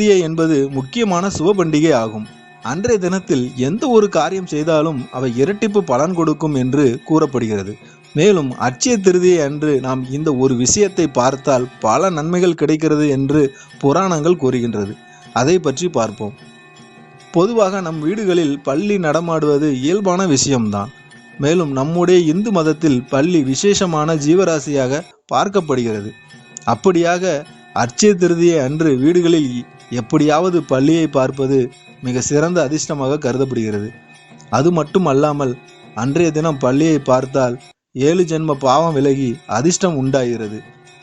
கிருத்திகை என்பது முக்கியமான சுப பண்டிகை ஆகும். அன்றைய தினத்தில் எந்த ஒரு காரியம் செய்தாலும் அவை இரட்டிப்பு பலன் கொடுக்கும் என்று கூறப்படுகிறது. மேலும் அச்சய திருதியை அன்று நாம் இந்த ஒரு விஷயத்தை பார்த்தால் பல நன்மைகள் கிடைக்கிறது என்று புராணங்கள் கூறுகின்றது. அதை பற்றி பார்ப்போம். பொதுவாக நம் வீடுகளில் பள்ளி நடமாடுவது இயல்பான விஷயம்தான். மேலும் நம்முடைய இந்து மதத்தில் பள்ளி விசேஷமான ஜீவராசியாக பார்க்கப்படுகிறது. அப்படியாக அச்சய திருதியை அன்று வீடுகளில் எப்படியாவது பள்ளியை பார்ப்பது மிக சிறந்த அதிர்ஷ்டமாக கருதப்படுகிறது. அது மட்டும் அல்லாமல் அன்றைய தினம் பள்ளியை பார்த்தால் ஏழு ஜென்ம பாவம் விலகி அதிர்ஷ்டம் உண்டாகிறது.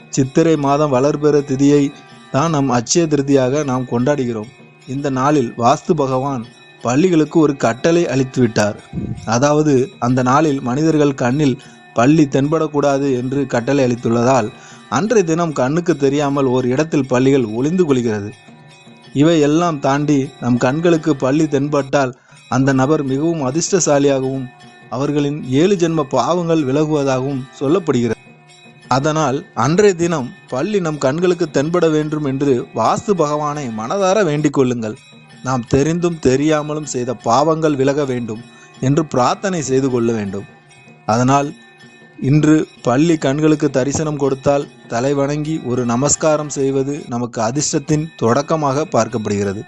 சித்திரை மாதம் வளர்பெற திதியை தான் நம் அச்சய திருதியாக நாம் கொண்டாடுகிறோம். இந்த நாளில் வாஸ்து பகவான் பள்ளிகளுக்கு ஒரு கட்டளை அளித்து விட்டார் அதாவது அந்த நாளில் மனிதர்கள் கண்ணில் பள்ளி தென்படக்கூடாது என்று கட்டளை அளித்துள்ளதால் அன்றைய தினம் கண்ணுக்கு தெரியாமல் ஒரு இடத்தில் பள்ளிகள் ஒளிந்து கொள்கிறது. இவை எல்லாம் தாண்டி நம் கண்களுக்கு பள்ளி தென்பட்டால் அந்த நபர் மிகவும் அதிர்ஷ்டசாலியாகவும் அவர்களின் ஏழு ஜென்ம பாவங்கள் விலகுவதாகவும் சொல்லப்படுகிறது. அதனால் அன்றைய தினம் பள்ளி நம் கண்களுக்கு தென்பட வேண்டும் என்று வாஸ்து பகவானை மனதார வேண்டிக் கொள்ளுங்கள். நாம் தெரிந்தும் தெரியாமலும் செய்த பாவங்கள் விலக வேண்டும் என்று பிரார்த்தனை செய்து கொள்ள வேண்டும். அதனால் இன்று பள்ளி கண்களுக்கு தரிசனம் கொடுத்தால் தலை வணங்கி ஒரு நமஸ்காரம் செய்வது நமக்கு அதிர்ஷ்டத்தின் தொடக்கமாக பார்க்கப்படுகிறது.